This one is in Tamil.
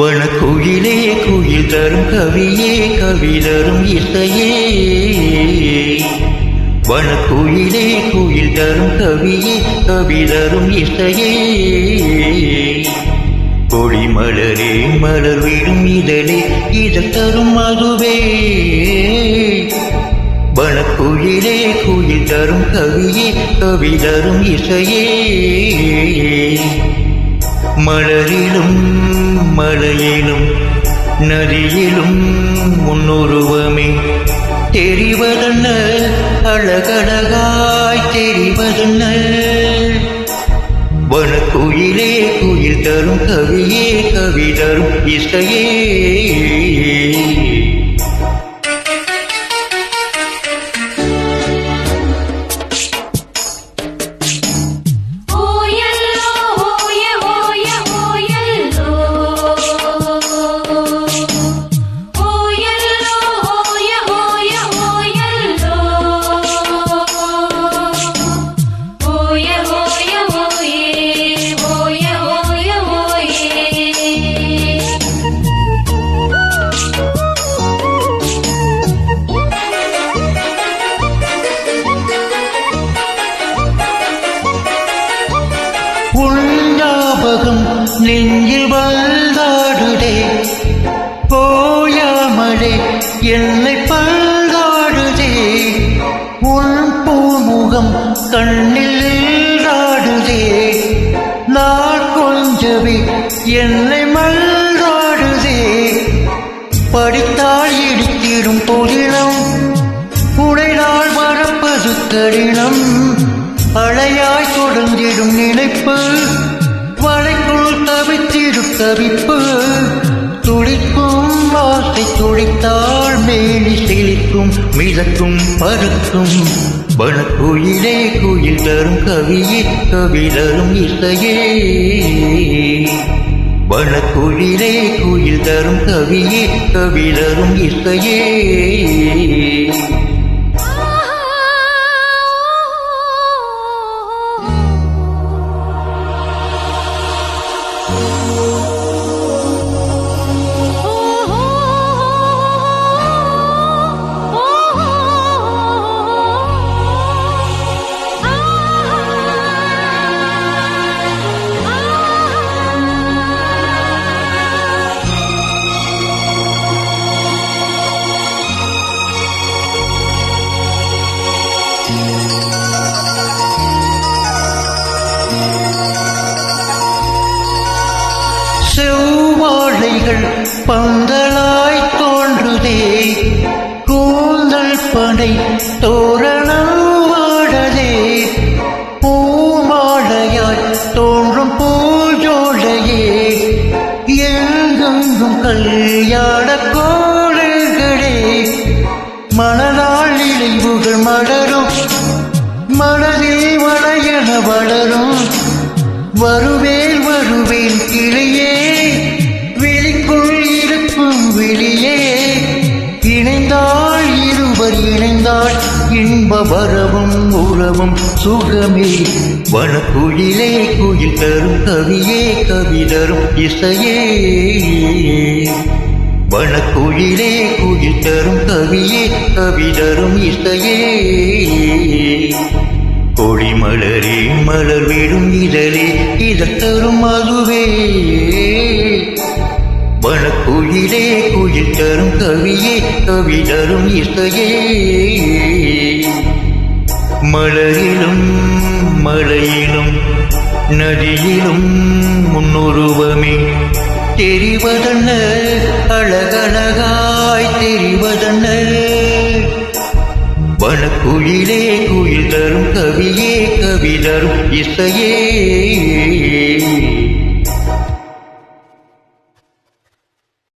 குயிலே குயில் தரும் கவியே கவி தரும் இசையே வனக்குயிலே குயில் தரும் கவியே கவி தரும் இசையே கொடி மலரே மலர் விடும் இதழே இதழ் தரும் மதுவே. வனக்குயிலே குயில் தரும் கவியே கவி தரும் இசையே மலரிலும் மழையிலும் நரியிலும் முன்னுருவமே. தெரிவதென்ன? அழகழகாய் தெரிவதென்ன? வனக்குயிலே குயில் தரும் கவியே கவி தரும் இசையே. உன் நெஞ்சில் வந்தாடுதே. போயாமலே என்னை பழுதாடுதே. உன் பூமுகம் கண்ணில் ஆடுதே நான் கொஞ்சவே என்னை மல்லாடுதே படித்தால் இடித்திடும் பொதினம் உடையால் மறப்பது கடினம். அழையாய் தொடர்ந்திடும் நினைப்பு வளைக்குள் தவித்திடும் தவிப்பு துடிக்கும் வாசை துடித்தால் மேலி செழிக்கும் மிதக்கும் பறக்கும் வனக்குயிலே குயில் தரும் கவியே கவி தரும் இசையே. வனக்குயிலே குயில் தரும் கவியே கவி தரும் இசையே. செவ்வாழைகள் பந்தலாய் தோன்றுதே. கூந்தல் படை தோரணம் வாடதே. பூமாழையாய் தோன்றும் பூஜோலையே. எங்கெங்கும் கல்யாண கோடுகளே மனநாள் நினைவுகள் மலரும். மனதில் வளையன வளரும். வருவே இருவர் இன்ப வரவும் உறவும் சுகமே. வனக்குழிலே குயில் தரும் கவியே கவிதரும் இசையே. வனக்குழிலே குயில் தரும் கவியே கவிதரும் இசையே. கொடிமலரே மலர் விடும் இதழே இதத்தரும் அதுவே வனக்குயிலே குயில் தரும் கவியே கவி தரும் இசையே. மலரிலும் மலையிலும் நதியிலும் முன்னுருவமே. தெரிவதென்ன? அழகழகாய் தெரிவதென்ன? வனக்குயிலே குயில் தரும் கவியே கவி தரும் இசையே.